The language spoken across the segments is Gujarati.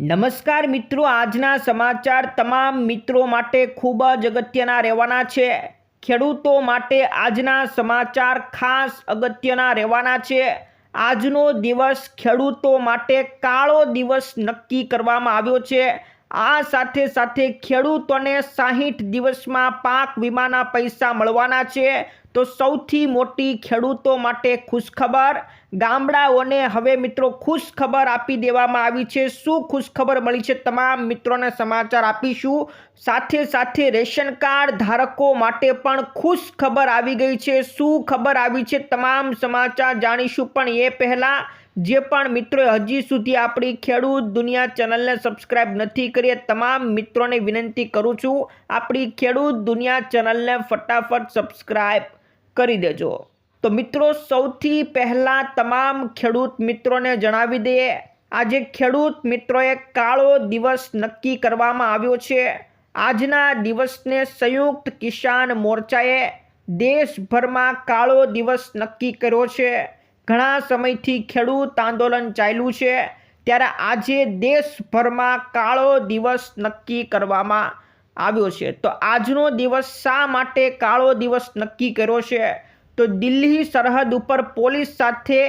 નમસ્કાર મિત્રો, આજના સમાચાર તમામ મિત્રો માટે ખૂબ જ અગત્યના રહેવાના છે. ખેડૂતો માટે આજના સમાચાર ખાસ અગત્યના રહેવાના છે. આજનો દિવસ ખેડૂતો માટે કાળો દિવસ નક્કી કરવામાં આવ્યો છે. આ સાથે સાથે ખેડૂતોને સાહીઠ દિવસમાં પાક વીમાના પૈસા મળવાના છે. તો સૌથી મોટી ખેડૂતો માટે ખુશખબર ગામડાઓને હવે મિત્રો ખુશ ખબર આપી દેવામાં આવી છે. શું ખુશ ખબર મળી છે તમામ મિત્રોને સમાચાર આપીશું. સાથે સાથે રેશન કાર્ડ ધારકો માટે પણ ખુશ ખબર આવી ગઈ છે. શું ખબર આવી છે તમામ સમાચાર જાણીશું. પણ એ પહેલાં જે પણ મિત્રોએ હજી સુધી આપણી ખેડૂત દુનિયા ચેનલને સબસ્ક્રાઇબ નથી કરી તમામ મિત્રોને વિનંતી કરું છું. આપણી ખેડૂત દુનિયા ચેનલને ફટાફટ સબસ્ક્રાઇબ કરી દેજો. તો મિત્રો, સૌથી પહેલાં તમામ ખેડૂત મિત્રોને જણાવી દઈએ. આજે ખેડૂત મિત્રોએ કાળો દિવસ નક્કી કરવામાં આવ્યો છે. આજના દિવસને સંયુક્ત કિસાન મોરચાએ દેશભરમાં કાળો દિવસ નક્કી કર્યો છે. ઘણા સમયથી ખેડૂત આંદોલન ચાલ્યું છે. ત્યારે આજે દેશભરમાં કાળો દિવસ નક્કી કરવામાં આવ્યો છે. તો આજનો દિવસ શા માટે કાળો દિવસ નક્કી કર્યો છે? તો દિલ્હી સરહદ ઉપર પોલીસ સાથે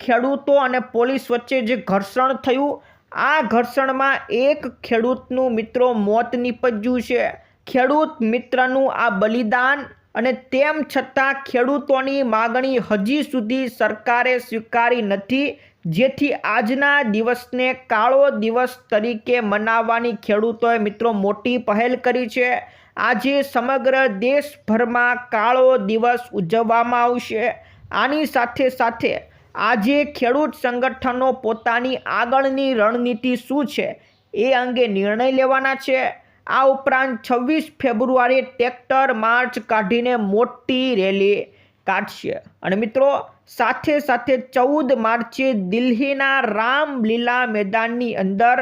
ખેડૂતો અને પોલીસ વચ્ચે જે ઘર્ષણ થયું, આ ઘર્ષણમાં એક ખેડૂતનું મિત્રો મોત નીપજ્યું છે. ખેડૂત મિત્રનું આ બલિદાન અને તેમ છતાં ખેડૂતોની માગણી હજી સુધી સરકારે સ્વીકારી નથી, જેથી આજના દિવસને કાળો દિવસ તરીકે મનાવવાની ખેડૂતોએ મિત્રો મોટી પહેલ કરી છે. આજે સમગ્ર દેશભરમાં કાળો દિવસ ઉજવવામાં આવશે. આની સાથે સાથે આજે ખેડૂત સંગઠનો પોતાની આગળની રણનીતિ શું છે એ અંગે નિર્ણય લેવાના છે. આ ઉપરાંત છવ્વીસ ફેબ્રુઆરીએ ટ્રેક્ટર માર્ચ કાઢીને મોટી રેલી કાઢશે. અને મિત્રો, સાથે સાથે ચૌદ માર્ચે દિલ્હીના રામલીલા મેદાનની અંદર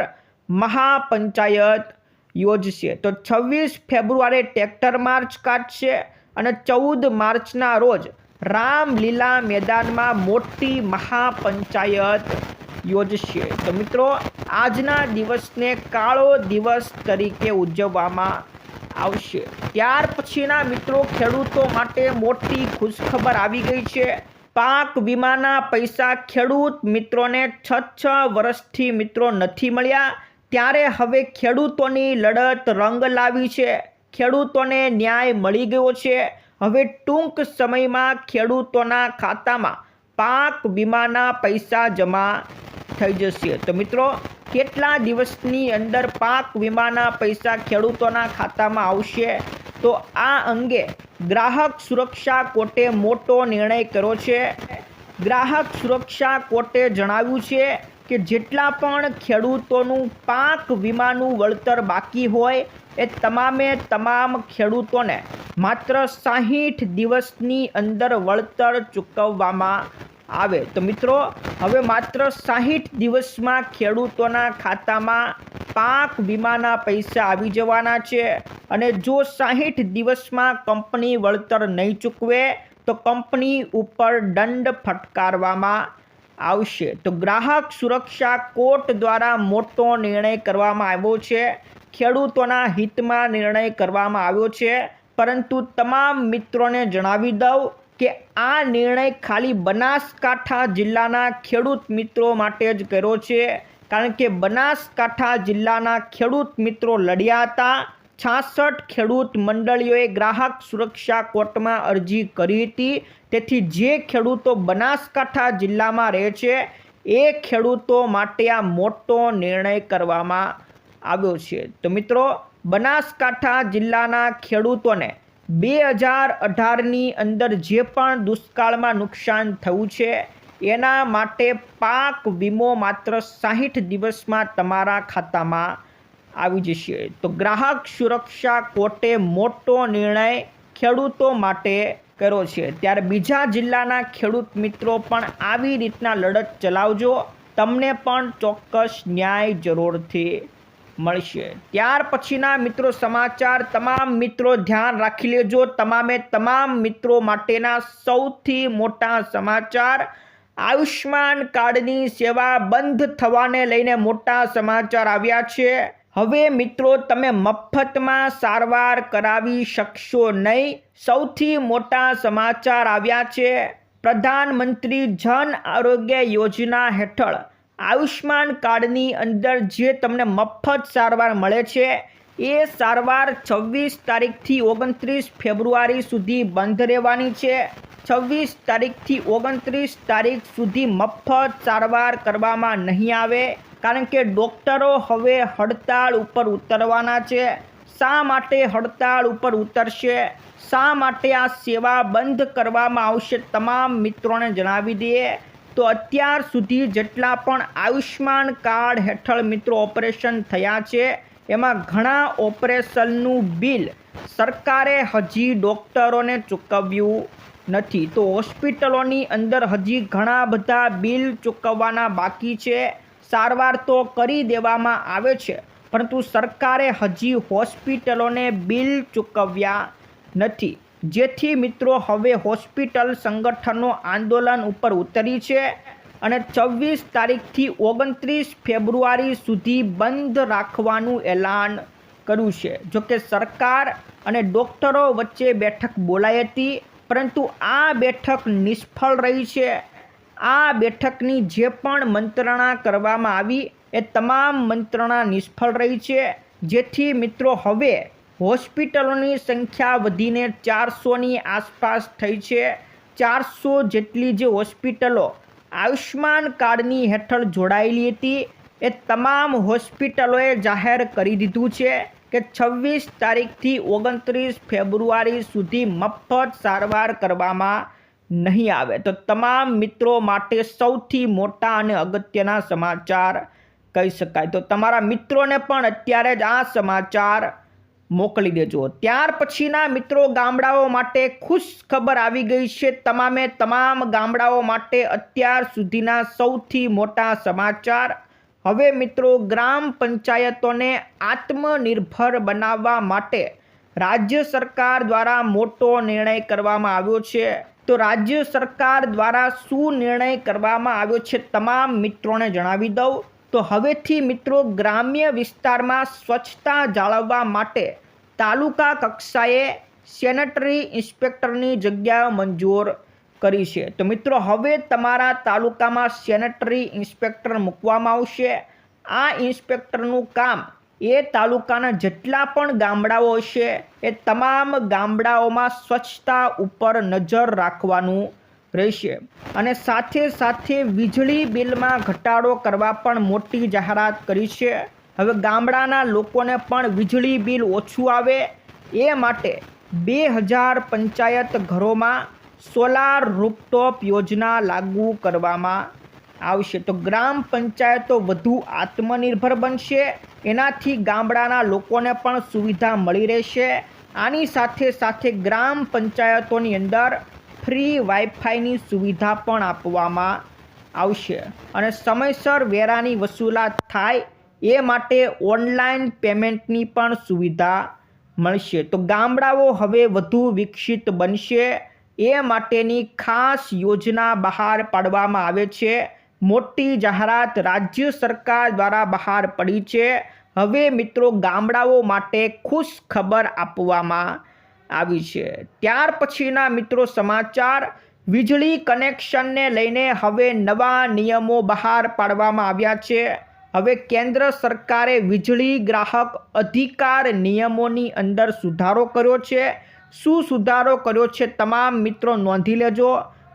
મહાપંચાયત યોજશે. તો છવ્વીસ ફેબ્રુઆરી ટ્રેક્ટર માર્ચ કાઢશે અને ચૌદ માર્ચના રોજ રામલીલા મેદાનમાં મોટી મહાપંચાયત યોજશે. તો મિત્રો, આજના દિવસને કાળો દિવસ તરીકે ઉજવવામાં આવશે. ત્યાર પછીના મિત્રો, ખેડૂતો માટે મોટી ખુશખબર આવી ગઈ છે. પાક વીમાના પૈસા ખેડૂત મિત્રોને છ છ વર્ષથી મિત્રો નથી મળ્યા. ત્યારે હવે ખેડૂતોની લડત રંગ લાવી છે. ખેડૂતોને ન્યાય મળી ગયો છે. હવે ટૂંક સમયમાં ખેડૂતોના ખાતામાં પાક વીમાના પૈસા જમા થઈ જશે. તો મિત્રો, કેટલા દિવસની અંદર પાક વીમાના પૈસા ખેડૂતોના ખાતામાં આવશે? તો આ અંગે ગ્રાહક સુરક્ષા કોર્ટે મોટો નિર્ણય કર્યો છે. ગ્રાહક સુરક્ષા કોર્ટે જણાવ્યું છે કે જેટલા પણ ખેડૂતોનું પાક વીમાનું વળતર બાકી હોય એ તમામે તમામ ખેડૂતોને માત્ર સાહીઠ દિવસની અંદર વળતર ચૂકવવામાં આવે. તો મિત્રો, હવે માત્ર સાહીઠ દિવસમાં ખેડૂતોના ખાતામાં પાક વીમાના પૈસા આવી જવાના છે અને જો સાહીઠ દિવસમાં કંપની વળતર નહીં ચૂકવે, તો કંપની ઉપર દંડ ફટકારવામાં આવશે. તો ગ્રાહક સુરક્ષા કોર્ટ દ્વારા મોટો નિર્ણય કરવામાં આવ્યો છે. ખેડૂતોના હિતમાં નિર્ણય કરવામાં આવ્યો છે. પરંતુ તમામ મિત્રોને જણાવી દઉં કે આ નિર્ણય ખાલી બનાસકાંઠા જિલ્લાના ખેડૂત મિત્રો માટે જ કર્યો છે. કારણ કે બનાસકાંઠા જિલ્લાના ખેડૂત મિત્રો લડ્યા હતા. છાસઠ ખેડૂત મંડળીઓએ ગ્રાહક સુરક્ષા કોર્ટમાં અરજી કરી હતી. તેથી જે ખેડૂતો બનાસકાંઠા જિલ્લામાં રહે છે, એ ખેડૂતો માટે આ મોટો નિર્ણય કરવામાં આવ્યો છે. તો મિત્રો, બનાસકાંઠા જિલ્લાના ખેડૂતોને બે હજાર અઢારની અંદર જે પણ દુષ્કાળમાં નુકસાન થયું છે, એના માટે પાક વીમો માત્ર સાહીઠ દિવસમાં તમારા ખાતામાં આવી જશે. તો ગ્રાહક સુરક્ષા કોર્ટે મોટો નિર્ણય ખેડૂતો માટે કર્યો છે. ત્યારે બીજા જિલ્લાના ખેડૂત મિત્રો પણ આવી રીતના લડત ચલાવજો. તમને પણ ચોક્કસ ન્યાય જરૂરથી મળશે. ત્યાર પછીના મિત્રો સમાચાર, તમામ મિત્રો ધ્યાન રાખી લેજો. તમામે તમામ મિત્રો માટેના સૌથી મોટા સમાચાર. આયુષ્માન કાર્ડની સેવા બંધ થવાને લઈને મોટા સમાચાર આવ્યા છે. હવે મિત્રો, તમે મફતમાં સારવાર કરાવી શકશો નહીં. સૌથી મોટા સમાચાર આવ્યા છે. પ્રધાનમંત્રી જન આરોગ્ય યોજના હેઠળ આયુષ્માન કાર્ડની અંદર જે તમને મફત સારવાર મળે છે, એ સારવાર છવ્વીસ તારીખથી ઓગણત્રીસ ફેબ્રુઆરી સુધી બંધ રહેવાની છે. છવ્વીસ તારીખથી ઓગણત્રીસ તારીખ સુધી મફત સારવાર કરવામાં નહીં આવે. કારણ કે ડૉક્ટરો હવે હડતાળ ઉપર ઉતરવાના છે. શા માટે હડતાળ ઉપર ઉતરશે? શા માટે આ સેવા બંધ કરવામાં આવશે? તમામ મિત્રોને જણાવી દઈએ. તો અત્યાર સુધી જેટલા પણ આયુષ્માન કાર્ડ હેઠળ મિત્રો ઓપરેશન થયા છે, એમાં ઘણા ઓપરેશનનું બિલ સરકારે હજી ડૉક્ટરોને ચૂકવ્યું નથી. તો હોસ્પિટલોની અંદર હજી ઘણા બધા બિલ ચૂકવવાના બાકી છે. સારવાર તો કરી દેવામાં આવે છે, પરંતુ સરકારે હજી હોસ્પિટલોને બિલ ચૂકવ્યા નથી. જેથી મિત્રો, હવે હોસ્પિટલ સંગઠનો આંદોલન ઉપર ઉતરી છે અને છવ્વીસ તારીખથી ઓગણત્રીસ ફેબ્રુઆરી સુધી બંધ રાખવાનું એલાન કર્યું છે. જોકે સરકાર અને ડૉક્ટરો વચ્ચે બેઠક બોલાઈ હતી, પરંતુ આ બેઠક નિષ્ફળ રહી છે આ બેઠકની જે પણ મંત્રણા કરવામાં આવી એ તમામ મંત્રણા નિષ્ફળ રહી છે. જેથી મિત્રો હવે હોસ્પિટલોની સંખ્યા વધીને ચારસોની આસપાસ થઈ છે. ચારસો જેટલી જે હોસ્પિટલો આયુષ્માન કાર્ડની હેઠળ જોડાયેલી હતી એ તમામ હોસ્પિટલોએ જાહેર કરી દીધું છે કે છવ્વીસ તારીખથી ઓગણત્રીસ ફેબ્રુઆરી સુધી મફત સારવાર કરવામાં નહીં આવે. તો તમામ મિત્રો માટે સૌથી મોટા અને અગત્યના સમાચાર કહી શકાય. તો તમારા મિત્રોને પણ અત્યારે જ આ સમાચાર મોકલી દેજો. ત્યાર પછીના મિત્રો ગામડાઓ માટે ખુશ ખબર આવી ગઈ છે. તમામે તમામ ગામડાઓ માટે અત્યાર સુધીના સૌથી મોટા સમાચાર. હવે મિત્રો ગ્રામ પંચાયતોને આત્મનિર્ભર બનાવવા માટે રાજ્ય સરકાર દ્વારા મોટો નિર્ણય કરવામાં આવ્યો છે. તો રાજ્ય સરકાર દ્વારા શું નિર્ણય કરવામાં આવ્યો છે તમામ મિત્રોને જણાવી દઉં. તો હવેથી મિત્રો ગ્રામ્ય વિસ્તારમાં સ્વચ્છતા જાળવવા માટે તાલુકા કક્ષાએ સેનેટરી ઇન્સ્પેક્ટરની જગ્યા મંજૂર કરી છે. તો મિત્રો હવે તમારા તાલુકામાં સેનેટરી ઇન્સ્પેક્ટર મૂકવામાં આવશે. આ ઇન્સ્પેક્ટરનું કામ એ તાલુકાના જેટલા પણ ગામડાઓ છે, એ તમામ ગામડાઓમાં સ્વચ્છતા ઉપર નજર રાખવાનું રહેશે. અને સાથે સાથે વીજળી બિલમાં ઘટાડો કરવા પણ મોટી જાહેરાત કરી છે. હવે ગામડાના લોકોને પણ વીજળી બિલ ઓછું આવે એ માટે બે હજાર પંચાયત ઘરોમાં સોલાર રૂપટોપ યોજના લાગુ કરવામાં આવશે. તો ગ્રામ પંચાયતો વધુ આત્મનિર્ભર બનશે એનાથી ગામડાના લોકોને પણ સુવિધા મળી રહેશે. આની સાથે સાથે ગ્રામ પંચાયતોની અંદર ફ્રી વાઈફાઈની સુવિધા પણ આપવામાં આવશે. અને સમયસર વેરાની વસૂલાત થાય એ માટે ઓનલાઈન પેમેન્ટની પણ સુવિધા મળશે. તો ગામડાઓ હવે વધુ વિકસિત બનશે. એ માટેની ખાસ યોજના બહાર પાડવામાં આવે છે. મોટી જાહેરાત રાજ્ય સરકાર દ્વારા બહાર પડી છે. હવે મિત્રો ગામડાઓ માટે ખુશ ખબર આપવામાં આવી છે. ત્યાર પછીના મિત્રો સમાચાર, વીજળી કનેક્શનને લઈને હવે નવા નિયમો બહાર પાડવામાં આવ્યા છે. હવે કેન્દ્ર સરકારે વીજળી ગ્રાહક અધિકાર નિયમોની અંદર સુધારો કર્યો છે. શું સુધારો કર્યો છે તમામ મિત્રો નોંધી લેજો.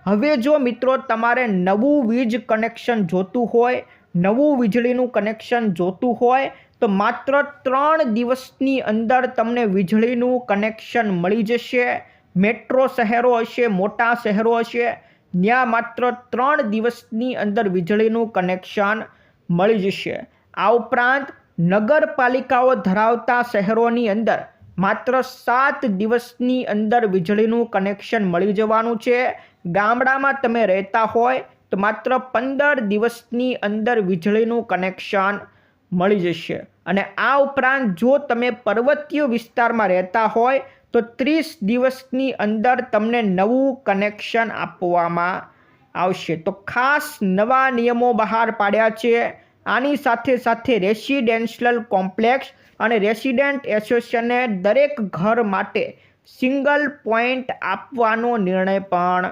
હવે જો મિત્રો તમારે નવું વીજ કનેક્શન જોતું હોય, નવું વીજળીનું કનેક્શન જોતું હોય તો માત્ર ત્રણ દિવસની અંદર તમને વીજળીનું કનેક્શન મળી જશે. મેટ્રો શહેરો હશે, મોટા શહેરો હશે. ત્યાં માત્ર ત્રણ દિવસની અંદર વીજળીનું કનેક્શન મળી જશે. આ ઉપરાંત નગરપાલિકાઓ ધરાવતા શહેરોની અંદર માત્ર સાત દિવસની અંદર વીજળીનું કનેક્શન મળી જવાનું છે. ગામડામાં તમે રહેતા હોય તો માત્ર પંદર દિવસની અંદર વીજળીનું કનેક્શન મળી જશે. અને આ ઉપરાંત જો તમે પર્વતીય વિસ્તારમાં રહેતા હોય, તો ત્રીસ દિવસની અંદર તમને નવું કનેક્શન આપવામાં આવશે. તો ખાસ નવા નિયમો બહાર પાડ્યા છે. આની સાથે સાથે રેસિડેન્શિયલ કોમ્પ્લેક્સ અને રેસિડેન્ટ એસોસિએશને દરેક ઘર માટે સિંગલ પોઈન્ટ આપવાનો નિર્ણય પણ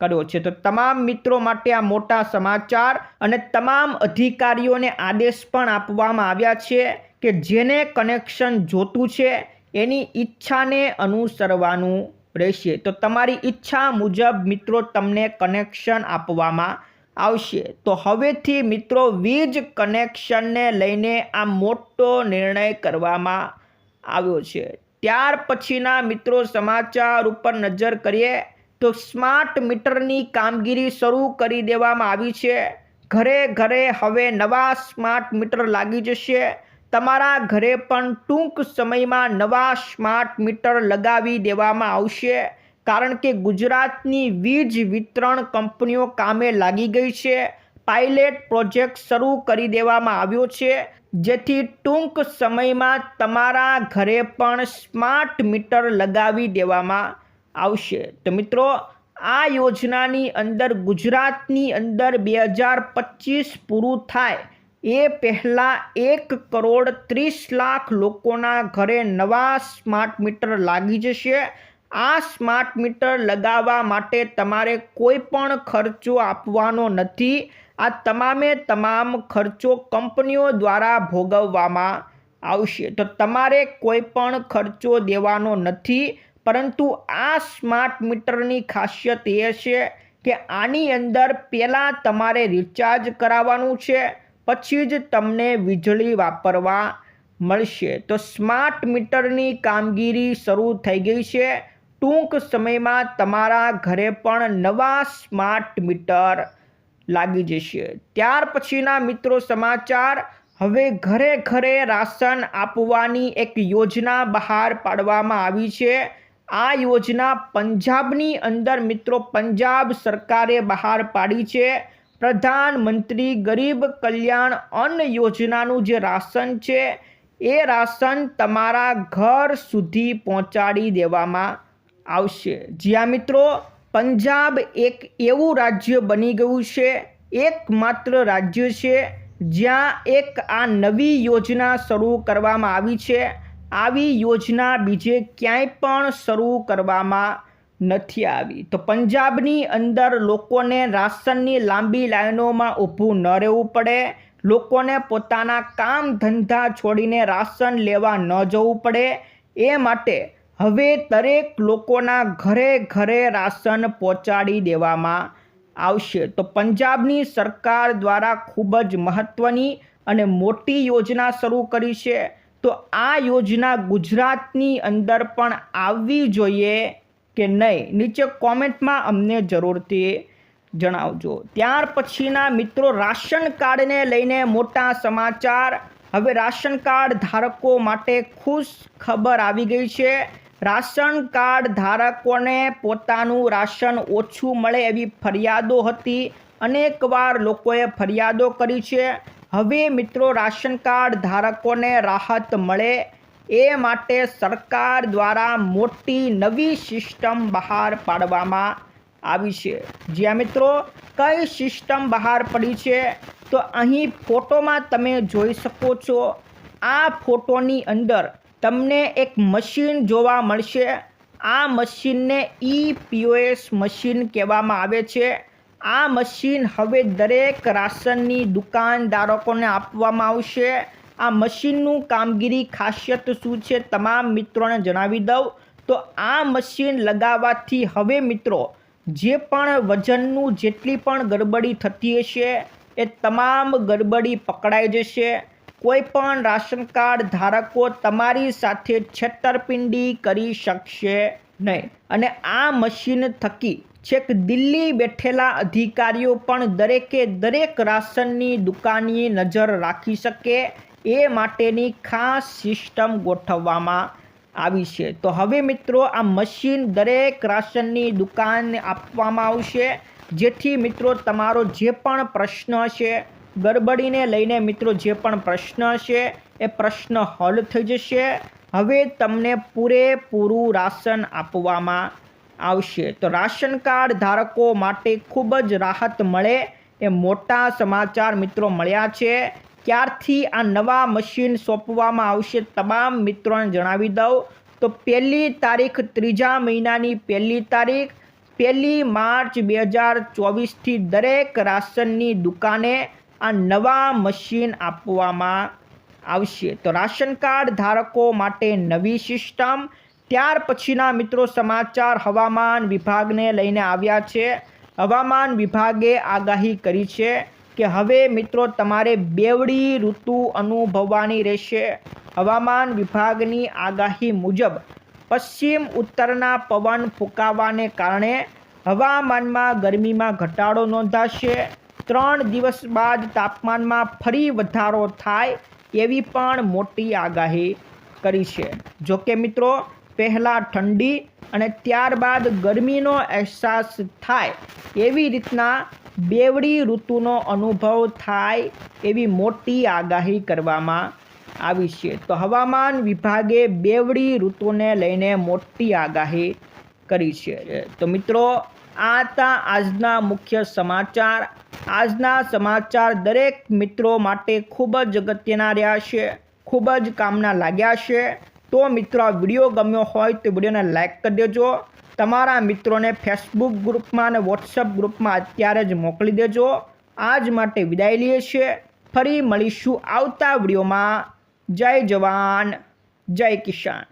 કર્યો છે. તો તમામ મિત્રો માટે આ મોટા સમાચાર અને તમામ અધિકારીઓને આદેશ પણ આપવામાં આવ્યા છે કે જેને કનેક્શન જોતું છે એની ઈચ્છાને અનુસરવાનું રહેશે. તો તમારી ઈચ્છા મુજબ મિત્રો તમને કનેક્શન આપવામાં આવશે. તો હવેથી મિત્રો વીજ કનેક્શનને લઈને આ મોટો નિર્ણય કરવામાં આવ્યો છે. ત્યાર પછીના મિત્રો સમાચાર ઉપર નજર કરીએ તો સ્માર્ટ મીટરની કામગીરી શરૂ કરી દેવામાં આવી છે. ઘરે ઘરે હવે નવા સ્માર્ટ મીટર લાગી જશે. તમારા ઘરે પણ ટૂંક સમયમાં નવા સ્માર્ટ મીટર લગાવી દેવામાં આવશે. કારણ કે ગુજરાતની વીજ વિતરણ કંપનીઓ કામે લાગી ગઈ છે. પાયલેટ પ્રોજેક્ટ શરૂ કરી દેવામાં આવ્યો છે. જેથી ટૂંક સમયમાં તમારા ઘરે પણ સ્માર્ટ મીટર લગાવી દેવામાં આવશે. તો મિત્રો, આ યોજનાની અંદર ગુજરાતની અંદર બે હજાર પચીસ પૂરું થાય. એ પહેલાં એક કરોડ ત્રીસ લાખ લોકોના ઘરે નવા સ્માર્ટ મીટર લાગી જશે. આ સ્માર્ટ મીટર લગાવવા માટે તમારે કોઈ પણ ખર્ચો આપવાનો નથી. આ તમામે તમામ ખર્ચો કંપનીઓ દ્વારા ભોગવવામાં આવશે. તો તમારે કોઈ પણ ખર્ચો દેવાનો નથી. પરંતુ આ સ્માર્ટ મીટરની ખાસિયત એ છે કે આની અંદર પહેલાં તમારે રિચાર્જ કરાવવાનું છે, પછી જ તમને વીજળી વાપરવા મળશે. તો સ્માર્ટ મીટરની કામગીરી શરૂ થઈ ગઈ છે. ટૂંક સમયમાં તમારા ઘરે પણ નવા સ્માર્ટ મીટર લાગી જશે. ત્યાર પછીના મિત્રો સમાચાર, હવે ઘરે ઘરે રાશન આપવાની એક યોજના બહાર પાડવામાં આવી છે. આ યોજના પંજાબની અંદર મિત્રો પંજાબ સરકારે બહાર પાડી છે. પ્રધાનમંત્રી ગરીબ કલ્યાણ અન્ન યોજનાનું જે રાશન છે, એ રાશન તમારા ઘર સુધી પહોંચાડી દેવામાં આવશે. જ્યાં મિત્રો, પંજાબ એક એવું રાજ્ય બની ગયું છે, એકમાત્ર રાજ્ય છે, જ્યાં એક આ નવી યોજના શરૂ કરવામાં આવી છે. આવી યોજના બીજે ક્યાંય પણ શરૂ કરવામાં નથી આવી. તો પંજાબની અંદર લોકોને રાશનની લાંબી લાઈનોમાં ઊભું ન રહેવું પડે. લોકોને પોતાના કામ ધંધા છોડીને રાશન લેવા ન જવું પડે. એ માટે હવે દરેક લોકોના ઘરે ઘરે રાશન પહોંચાડી દેવામાં આવશે. તો પંજાબની સરકાર દ્વારા ખૂબ જ મહત્ત્વની અને મોટી યોજના શરૂ કરી છે. તો આ યોજના ગુજરાતની અંદર પણ આવવી જોઈએ કે નહીં? નીચે કોમેન્ટમાં અમને જરૂરથી જણાવજો. ત્યાર પછીના મિત્રો, રાશન કાર્ડને લઈને મોટા સમાચાર. હવે રાશન કાર્ડ ધારકો માટે ખુશ ખબર આવી ગઈ છે. રાશન કાર્ડ ધારકોને પોતાનું રાશન ઓછું મળે એવી ફરિયાદો હતી. અનેકવાર લોકોએ ફરિયાદો કરી છે. હવે મિત્રો રાશન કાર્ડ ધારકોને રાહત મળે એ માટે સરકાર દ્વારા મોટી નવી સિસ્ટમ બહાર પાડવામાં આવી છે. જ્યાં મિત્રો કઈ સિસ્ટમ બહાર પડી છે તો અહીં ફોટોમાં તમે જોઈ શકો છો. આ ફોટોની અંદર તમને એક મશીન જોવા મળશે. આ મશીનને ઈ પીઓએસ મશીન કહેવામાં આવે છે. આ મશીન હવે દરેક રાશનની દુકાનદારકોને આપવામાં આવશે. આ મશીનનું કામગીરી ખાસિયત શું છે તમામ મિત્રોને જણાવી દઉં. તો આ મશીન લગાવવાથી હવે મિત્રો, જે પણ વજનનું જેટલી પણ ગડબડી થતી હશે, એ તમામ ગડબડી પકડાઈ જશે. કોઈ પણ રાશન કાર્ડ ધારકો તમારી સાથે છેતરપિંડી કરી શકશે નહીં. અને આ મશીન થકી છેક દિલ્હી બેઠેલા અધિકારીઓ પણ દરેકે દરેક રાશનની દુકાનની નજર રાખી શકે એ માટેની ખાસ સિસ્ટમ ગોઠવવામાં આવી છે. તો હવે મિત્રો આ મશીન દરેક રાશનની દુકાનને આપવામાં આવશે. જેથી મિત્રો તમારો જે પણ પ્રશ્ન છે ગડબડીને લઈને મિત્રો જે પણ પ્રશ્ન છે એ પ્રશ્ન હલ થઈ જશે. હવે તમને પૂરેપૂરું રાશન આપવામાં આવશે. તો રાશન કાર્ડ ધારકો માટે ખૂબ જ રાહત મળે એ મોટા સમાચાર મિત્રો મળ્યા છે. ક્યારથી આ નવા મશીન સોંપવામાં આવશે તમામ મિત્રોને જણાવી દઉં. તો પહેલી તારીખ ત્રીજા મહિનાની પહેલી તારીખ, પહેલી માર્ચ બે હજાર ચોવીસથી દરેક રાશનની દુકાને આ નવા મશીન આપવામાં આવશે. તો રાશન કાર્ડ ધારકો માટે નવી સિસ્ટમ ત્યાર પછીના મિત્રો સમાચાર હવામાન વિભાગને લઈને આવ્યા છે. હવામાન વિભાગે આગાહી કરી છે કે હવે મિત્રો તમારે બેવડી ઋતુ અનુભવવાની રહેશે. હવામાન વિભાગની આગાહી મુજબ પશ્ચિમ ઉત્તરના પવન ફૂંકાવાને કારણે હવામાનમાં ગરમીમાં ઘટાડો નોંધાશે. ત્રણ દિવસ બાદ તાપમાનમાં ફરી વધારો થાય એવી પણ મોટી આગાહી કરી છે. જોકે મિત્રો પહેલાં ઠંડી અને ત્યારબાદ ગરમીનો અહેસાસ થાય એવી રીતના બેવડી ઋતુનો અનુભવ થાય એવી મોટી આગાહી કરવામાં આવી છે. તો હવામાન વિભાગે બેવડી ઋતુને લઈને મોટી આગાહી કરી છે. તો મિત્રો, આ હતા આજના મુખ્ય સમાચાર. આજના સમાચાર દરેક મિત્રો માટે ખૂબ જ અગત્યના રહ્યા છે. ખૂબ જ કામના લાગ્યા છે. તો મિત્રો, આ વીડિયો ગમ્યો હોય તો વિડીયોને લાઇક કરી દેજો. તમારા મિત્રોને ફેસબુક ગ્રુપમાં અને વોટ્સઅપ ગ્રુપમાં અત્યારે જ મોકલી દેજો. આજ માટે વિદાય લઈએ છીએ. ફરી મળીશું આવતા વિડીયોમાં. જય જવાન, જય કિસાન.